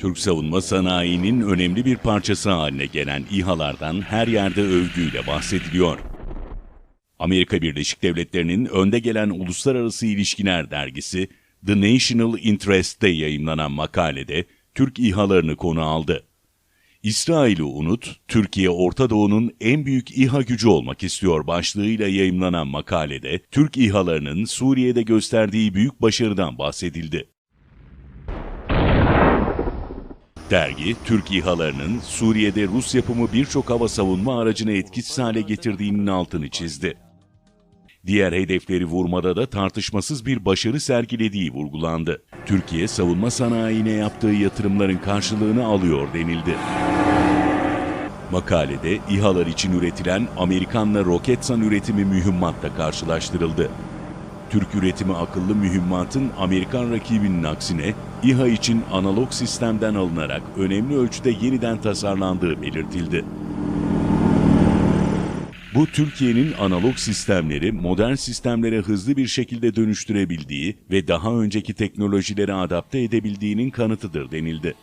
Türk savunma sanayinin önemli bir parçası haline gelen İHA'lardan her yerde övgüyle bahsediliyor. Amerika Birleşik Devletleri'nin önde gelen Uluslararası İlişkiler dergisi The National Interest'te yayımlanan makalede Türk İHA'larını konu aldı. İsrail'i unut, Türkiye Orta Doğu'nun en büyük İHA gücü olmak istiyor başlığıyla yayımlanan makalede Türk İHA'larının Suriye'de gösterdiği büyük başarıdan bahsedildi. Dergi, Türk İHA'larının Suriye'de Rus yapımı birçok hava savunma aracını etkisiz hale getirdiğinin altını çizdi. Diğer hedefleri vurmada da tartışmasız bir başarı sergilediği vurgulandı. Türkiye savunma sanayine yaptığı yatırımların karşılığını alıyor denildi. Makalede İHA'lar için üretilen Amerikanla Roketsan üretimi mühimmatla karşılaştırıldı. Türk üretimi akıllı mühimmatın Amerikan rakibinin aksine İHA için analog sistemden alınarak önemli ölçüde yeniden tasarlandığı belirtildi. Bu Türkiye'nin analog sistemleri modern sistemlere hızlı bir şekilde dönüştürebildiği ve daha önceki teknolojilere adapte edebildiğinin kanıtıdır denildi.